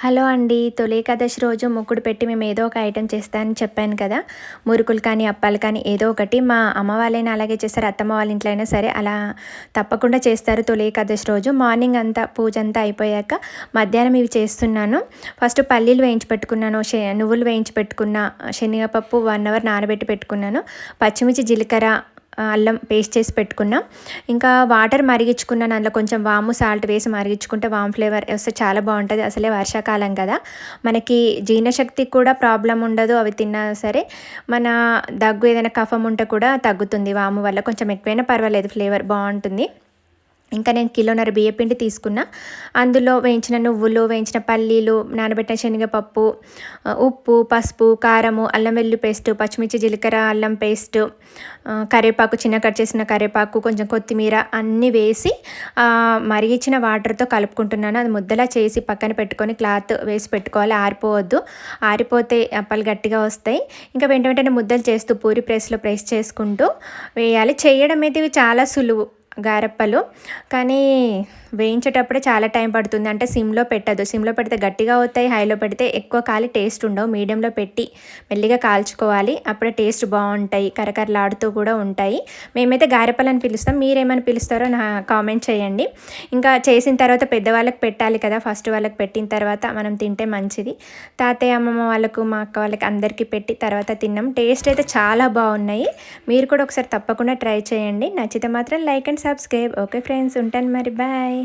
Hello అండి. తొలి ఏకాదశి రోజు ముక్కుడు పెట్టి మేము ఏదో ఒక ఐటెం చేస్తానని చెప్పాను కదా. మురుకులు కానీ అప్పాలు కానీ ఏదో ఒకటి మా అమ్మ వాళ్ళైనా అలాగే చేస్తారు. అత్తమ్మ వాళ్ళ ఇంట్లో అయినా సరే అలా తప్పకుండా చేస్తారు తొలి ఏకాదశి రోజు. మార్నింగ్ అంతా పూజ అంతా అయిపోయాక మధ్యాహ్నం ఇవి చేస్తున్నాను. ఫస్ట్ పల్లీలు వేయించి పెట్టుకున్నాను. నువ్వులు వేయించి పెట్టుకున్న. శనగపప్పు వన్ అవర్ నానబెట్టి పెట్టుకున్నాను. పచ్చిమిర్చి జీలకర్ర అల్లం పేస్ట్ చేసి పెట్టుకున్నాం. ఇంకా వాటర్ మరిగించుకున్నాను అందులో కొంచెం వాము సాల్ట్ వేసి మరిగించుకుంటే వామ్ ఫ్లేవర్ వస్తే చాలా బాగుంటుంది. అసలే వర్షాకాలం కదా. మనకి జీర్ణశక్తి కూడా ప్రాబ్లం ఉండదు అవి తిన్నా సరే. మన దగ్గు ఏదైనా కఫం ఉంటే కూడా తగ్గుతుంది వాము వల్ల. కొంచెం ఎక్కువైనా పర్వాలేదు ఫ్లేవర్ బాగుంటుంది. ఇంకా నేను కిలోన్నర బియ్యపిండి తీసుకున్నా. అందులో వేయించిన నువ్వులు వేయించిన పల్లీలు నానబెట్టిన శనగపప్పు ఉప్పు పసుపు కారము అల్లం వెల్లు పేస్ట్ పచ్చిమిర్చి జీలకర్ర అల్లం పేస్ట్ కరివేపాకు చిన్న కట్ చేసిన కరివేపాకు కొంచెం కొత్తిమీర అన్నీ వేసి మరిగించిన వాటర్తో కలుపుకుంటున్నాను. అది ముద్దలా చేసి పక్కన పెట్టుకొని క్లాత్ వేసి పెట్టుకోవాలి. ఆరిపోవద్దు. ఆరిపోతే అప్పలు గట్టిగా వస్తాయి. ఇంకా వెంట వెంటనే ముద్దలు చేస్తూ పూరి ప్రెస్లో ప్రెస్ చేసుకుంటూ వేయాలి. చేయడం అయితే చాలా సులువు. గారప్పలు. కానీ వేయించేటప్పుడే చాలా టైం పడుతుంది. అంటే సిమ్లో పెట్టదు. సిమ్లో పెడితే గట్టిగా అవుతాయి హైలో పెడితే ఎక్కువ కాలి టేస్ట్ ఉండవు. మీడియంలో పెట్టి మెల్లిగా కాల్చుకోవాలి. అప్పుడే టేస్ట్ బాగుంటాయి. కరకరలాడుతూ కూడా ఉంటాయి. మేమైతే గారెప్పలని అని పిలుస్తాం. మీరేమని పిలుస్తారో నా కామెంట్ చేయండి. ఇంకా చేసిన తర్వాత పెద్దవాళ్ళకి పెట్టాలి కదా. ఫస్ట్ వాళ్ళకి పెట్టిన తర్వాత మనం తింటే మంచిది. తాతయ్య అమ్మమ్మ వాళ్ళకు మా అక్క వాళ్ళకి అందరికీ పెట్టి తర్వాత తిన్నాం. టేస్ట్ అయితే చాలా బాగున్నాయి. మీరు కూడా ఒకసారి తప్పకుండా ట్రై చేయండి. నచ్చితే మాత్రం like and subscribe. Okay friends ఉంటాను మరి. బాయ్.